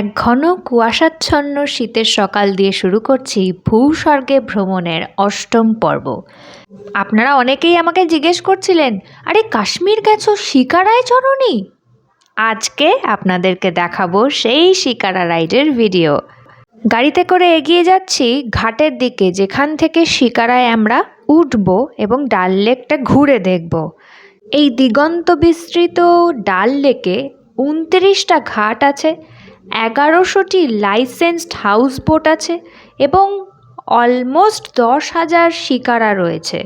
এক ঘন কুয়াশাচ্ছন্ন শীতের সকাল দিয়ে শুরু করছি ভূস্বর্গে ভ্রমণের অষ্টম পর্ব। আপনারা অনেকেই আমাকে জিজ্ঞেস করছিলেন, আরে কাশ্মীর গেছো শিকারায় চরণি আজকে আপনাদেরকে দেখাবো সেই শিকারা রাইডের ভিডিও। গাড়িতে করে এগিয়ে যাচ্ছি ঘাটের দিকে, যেখান থেকে শিকারায় আমরা উঠব এবং ডাল লেকটা ঘুরে দেখব। এই দিগন্ত বিস্তৃত ডাল লেকে উনত্রিশটা ঘাট আছে। এগারোশোটি লাইসেন্সড হাউস বোট আছে এবং অলমোস্ট দশ হাজার শিকারা রয়েছে।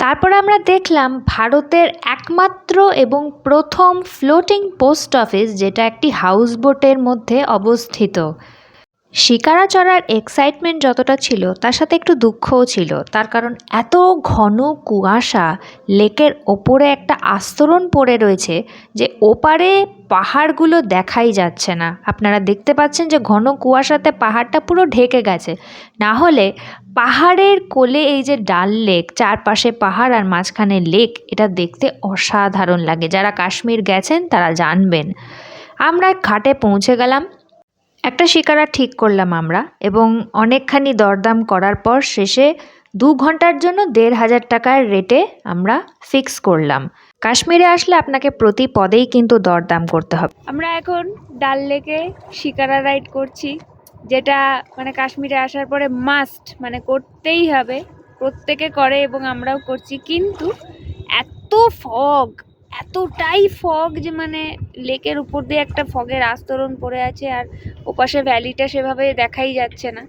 তারপর আমরা দেখলাম ভারতের একমাত্র এবং প্রথম ফ্লোটিং পোস্ট অফিস যেটা একটি হাউস বোটের মধ্যে অবস্থিত। শিকারা চড়ার এক্সাইটমেন্ট যতটা ছিল, তার সাথে একটু দুঃখও ছিল। তার কারণ, এত ঘন কুয়াশা, লেকের ওপরে একটা আস্তরণ পড়ে রয়েছে যে ওপারে পাহাড়গুলো দেখাই যাচ্ছে না। আপনারা দেখতে পাচ্ছেন যে ঘন কুয়াশাতে পাহাড়টা পুরো ঢেকে গেছে। না হলে পাহাড়ের কোলে এই যে ডাল লেক, চারপাশে পাহাড় আর মাঝখানে লেক, এটা দেখতে অসাধারণ লাগে। যারা কাশ্মীর গেছেন, তারা জানবেন। আমরা ঘাটে পৌঁছে গেলাম। একটা শিকারা ঠিক করলাম আমরা এবং অনেকখানি দরদাম করার পর শেষে দু ঘণ্টার জন্য দেড় হাজার টাকার রেটে আমরা ফিক্স করলাম। কাশ্মীরে আসলে আপনাকে প্রতি পদেই কিন্তু দরদাম করতে হবে। আমরা এখন ডাল লেকে শিকারা রাইড করছি, যেটা মানে কাশ্মীরে আসার পরে মাস্ট মানে করতেই হবে, প্রত্যেকে করে এবং আমরাও করছি। কিন্তু এত ফগ এতটাই ফগ যে মানে লেকের উপর দিয়ে একটা ফগের আস্তরণ পড়ে আছে আর ওপাশে ভ্যালিটা সেভাবে দেখাই যাচ্ছে না।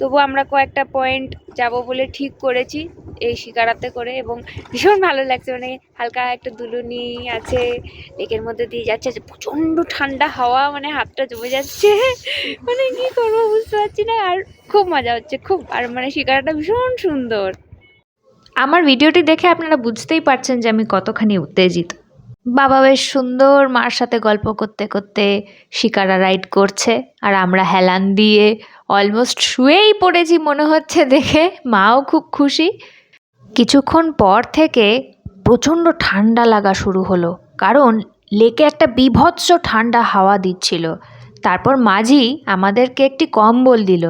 তবু আমরা কয়েকটা পয়েন্ট যাব বলে ঠিক করেছি এই শিকারাতে করে এবং ভীষণ ভালো লাগছে। মানে হালকা একটা দুলুনি আছে, লেকের মধ্যে দিয়ে যাচ্ছে প্রচণ্ড ঠান্ডা হাওয়া মানে হাতটা জমে যাচ্ছে। মানে কি করব বুঝতে পারছি না। আর খুব মজা হচ্ছে, খুব। আর মানে শিকারাটা ভীষণ সুন্দর। আমার ভিডিওটি দেখে আপনারা বুঝতেই পারছেন যে আমি কতখানি উত্তেজিত। বাবা বেশ সুন্দর মার সাথে গল্প করতে করতে শিকারা রাইড করছে আর আমরা হেলান দিয়ে অলমোস্ট শুয়েই পড়েছি মনে হচ্ছে দেখে, মাও খুব খুশি। কিছুক্ষণ পর থেকে প্রচণ্ড ঠান্ডা লাগা শুরু হলো, কারণ লেকে একটা বিভৎস ঠান্ডা হাওয়া দিচ্ছিল। তারপর মাঝি আমাদেরকে একটি কম্বল দিল।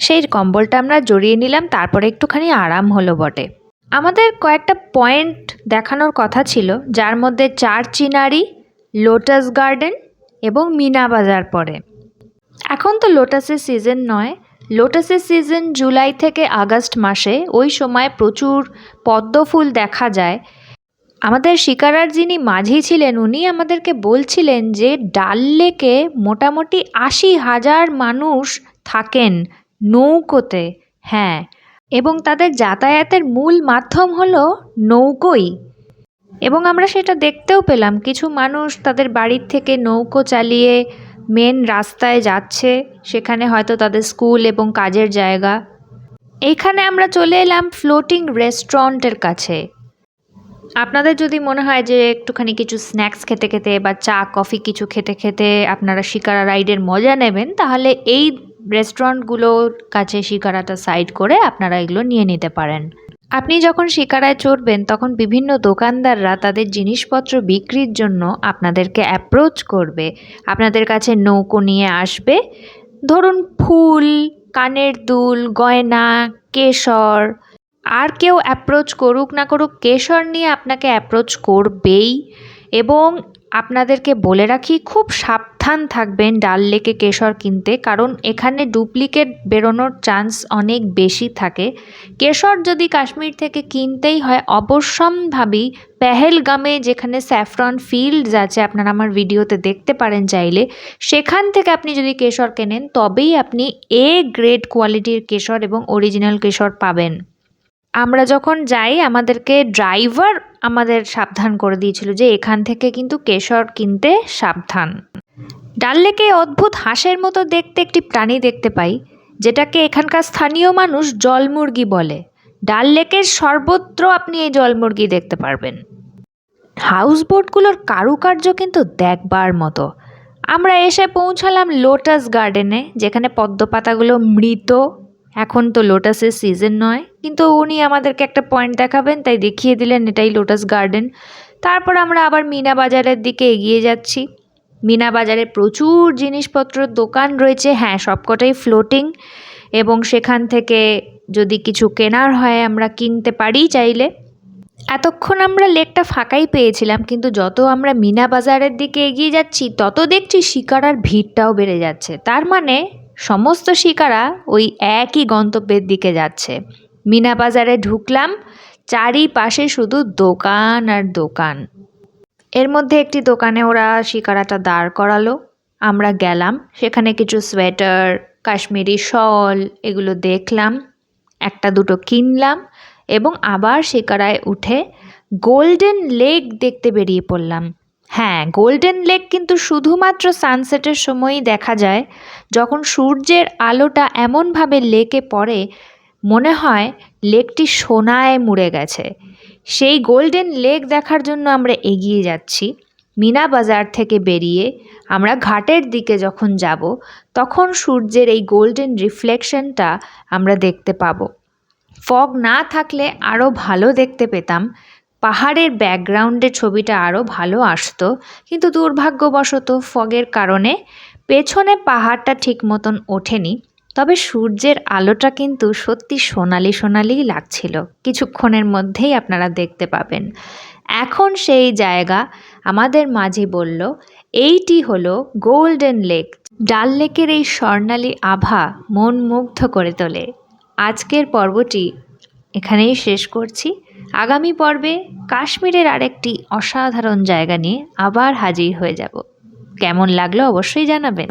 সেই কম্বলটা আমরা জড়িয়ে নিলাম, তারপরে একটুখানি আরাম হলো বটে। আমাদের কয়েকটা পয়েন্ট দেখানোর কথা ছিল, যার মধ্যে চার চিনারি, লোটাস গার্ডেন এবং মিনা বাজার পড়ে। এখন তো লোটাসের সিজন নয়। লোটাসের সিজন জুলাই থেকে আগস্ট মাসে ওই সময় প্রচুর পদ্ম ফুল দেখা যায়। আমাদের শিকারার যিনি মাঝি ছিলেন, উনি আমাদেরকে বলছিলেন যে ডাল লেকে মোটামুটি আশি হাজার মানুষ থাকেন নৌকোতে। হ্যাঁ এবং তাদের যাতায়াতের মূল মাধ্যম হলো নৌকোই। এবং আমরা সেটা দেখতেও পেলাম, কিছু মানুষ তাদের বাড়ির থেকে নৌকো চালিয়ে মেন রাস্তায় যাচ্ছে, সেখানে হয়তো তাদের স্কুল এবং কাজের জায়গা। এইখানে আমরা চলে এলাম ফ্লোটিং রেস্টুরেন্টের কাছে। আপনাদের যদি মনে হয় যে একটুখানি কিছু স্ন্যাক্স খেতে খেতে বা চা, কফি কিছু খেতে খেতে আপনারা শিকারা রাইডের মজা নেবেন, তাহলে এই রেস্টুরেন্টগুলোর কাছে শিকারাটা সাইড করে আপনারা এগুলো নিয়ে নিতে পারেন। আপনি যখন শিকারায় চড়বেন, তখন বিভিন্ন দোকানদাররা তাদের জিনিসপত্র বিক্রির জন্য আপনাদেরকে অ্যাপ্রোচ করবে। আপনাদের কাছে নৌকো নিয়ে আসবে। ধরুন ফুল, কানের দুল, গয়না, কেশর, আর কেউ অ্যাপ্রোচ করুক না করুক, কেশর নিয়ে আপনাকে অ্যাপ্রোচ করবেই। এবং আপনাদেরকে বলে রাখি, খুব সাবধান থাকবেন ডাল লেকে কেশর কিনতে, কারণ এখানে ডুপ্লিকেট বেরোনোর চান্স অনেক বেশি থাকে। কেশর যদি কাশ্মীর থেকে কিনতেই হয়, অবশ্যম্ভাবী পেহেলগামে, যেখানে স্যাফরন ফিল্ডস আছে, আপনারা আমার ভিডিওতে দেখতে পারেন চাইলে, সেখান থেকে আপনি যদি কেশর কেনেন, তবেই আপনি এ গ্রেড কোয়ালিটির কেশর এবং অরিজিনাল কেশর পাবেন। আমরা যখন যাই, আমাদেরকে ড্রাইভার আমাদের সাবধান করে দিয়েছিল যে এখান থেকে কিন্তু কেশর কিনতে সাবধান। ডাল লেকে অদ্ভুত হাঁসের মতো দেখতে একটি প্রাণী দেখতে পাই, যেটাকে এখানকার স্থানীয় মানুষ জলমুরগি বলে। ডাল লেকের সর্বত্র আপনি এই জলমুরগি দেখতে পারবেন। হাউস বোটগুলোর কারুকার্য কিন্তু দেখবার মতো। আমরা এসে পৌঁছালাম লোটাস গার্ডেনে, যেখানে পদ্ম পাতাগুলো মৃত। এখন তো লোটাসের সিজন নয়, কিন্তু উনি আমাদেরকে একটা পয়েন্ট দেখাবেন, তাই দেখিয়ে দিলেন এটাই লোটাস গার্ডেন। তারপর আমরা আবার মিনা বাজারের দিকে এগিয়ে যাচ্ছি। মিনা বাজারে প্রচুর জিনিসপত্রের দোকান রয়েছে। হ্যাঁ সবকটাই ফ্লোটিং এবং সেখান থেকে যদি কিছু কেনার হয় আমরা কিনতে পারি চাইলে। এতক্ষণ আমরা লেকটা ফাঁকাই পেয়েছিলাম, কিন্তু যত আমরা মিনা বাজারের দিকে এগিয়ে যাচ্ছি, তত দেখছি শিকারার ভিড়টাও বেড়ে যাচ্ছে। তার মানে সমস্ত শিকারা ওই একই গন্তব্যের দিকে যাচ্ছে। মিনা বাজারে ঢুকলাম, চারিপাশে শুধু দোকান আর দোকান। এর মধ্যে একটি দোকানে ওরা শিকারাটা দাঁড় করালো। আমরা গেলাম, সেখানে কিছু সোয়েটার, কাশ্মীরি শল এগুলো দেখলাম, একটা দুটো কিনলাম এবং আবার শিকারায় উঠে গোল্ডেন লেক দেখতে বেরিয়ে পড়লাম। হ্যাঁ গোল্ডেন লেক কিন্তু শুধুমাত্র সানসেটের সময়ই দেখা যায়। যখন সূর্যের আলোটা এমনভাবে লেকে পড়ে মনে হয় লেকটি সোনায় মুড়ে গেছে। সেই গোল্ডেন লেক দেখার জন্য আমরা এগিয়ে যাচ্ছি। মিনা বাজার থেকে বেরিয়ে আমরা ঘাটের দিকে যখন যাব, তখন সূর্যের এই গোল্ডেন রিফ্লেকশনটা আমরা দেখতে পাবো। ফগ না থাকলে আরও ভালো দেখতে পেতাম। পাহাড়ের ব্যাকগ্রাউন্ডে ছবিটা আরও ভালো আসতো, কিন্তু দুর্ভাগ্যবশত ফগের কারণে পেছনে পাহাড়টা ঠিক মতন ওঠেনি। তবে সূর্যের আলোটা কিন্তু সত্যি সোনালি সোনালিই লাগছিল। কিছুক্ষণের মধ্যেই আপনারা দেখতে পাবেন। এখন সেই জায়গা, আমাদের মাঝে বলল, এইটি হলো গোল্ডেন লেক। ডাল লেকের এই স্বর্ণালী আভা মন মুগ্ধ করে তোলে। আজকের পর্বটি এখানেই শেষ করছি। আগামী পর্বে কাশ্মীরের আরেকটি অসাধারণ জায়গা নিয়ে আবার হাজির হয়ে যাব। কেমন লাগল অবশ্যই জানাবেন।